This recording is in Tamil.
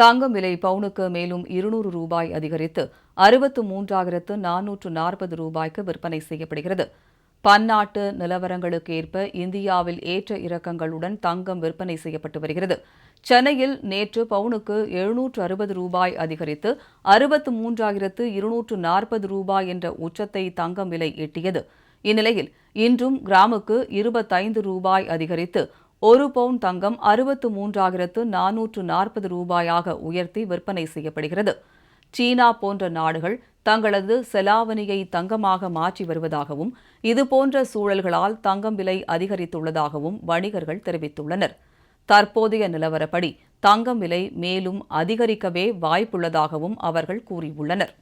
தங்கம் விலை பவுனுக்கு மேலும் இருநூறு ரூபாய் அதிகரித்து அறுபத்து மூன்றாயிரத்து நானூற்று நாற்பது ரூபாய்க்கு விற்பனை செய்யப்படுகிறது. பன்னாட்டு நிலவரங்களுக்கு ஏற்ப இந்தியாவில் ஏற்ற இறக்கங்களுடன் தங்கம் விற்பனை செய்யப்பட்டு வருகிறது. சென்னையில் நேற்று பவுனுக்கு எழுநூற்று அறுபது ரூபாய் அதிகரித்து அறுபத்து மூன்றாயிரத்து இருநூற்று நாற்பது ரூபாய் என்ற உச்சத்தை தங்கம் விலை எட்டியது. இந்நிலையில் இன்றும் கிராமுக்கு இருபத்தைந்து ரூபாய் அதிகரித்து ஒரு பவுன் தங்கம் அறுபத்து மூன்றாயிரத்து நானூற்று நாற்பது ரூபாயாக உயர்த்தி விற்பனை செய்யப்படுகிறது. சீனா போன்ற நாடுகள் தங்களது செலாவணியை தங்கமாக மாற்றி வருவதாகவும் இதுபோன்ற சூழல்களால் தங்கம் விலை அதிகரித்துள்ளதாகவும் வணிகர்கள் தெரிவித்துள்ளனர். தற்போதைய நிலவரப்படி தங்கம் விலை மேலும் அதிகரிக்கவே வாய்ப்புள்ளதாகவும் அவர்கள் கூறியுள்ளனர்.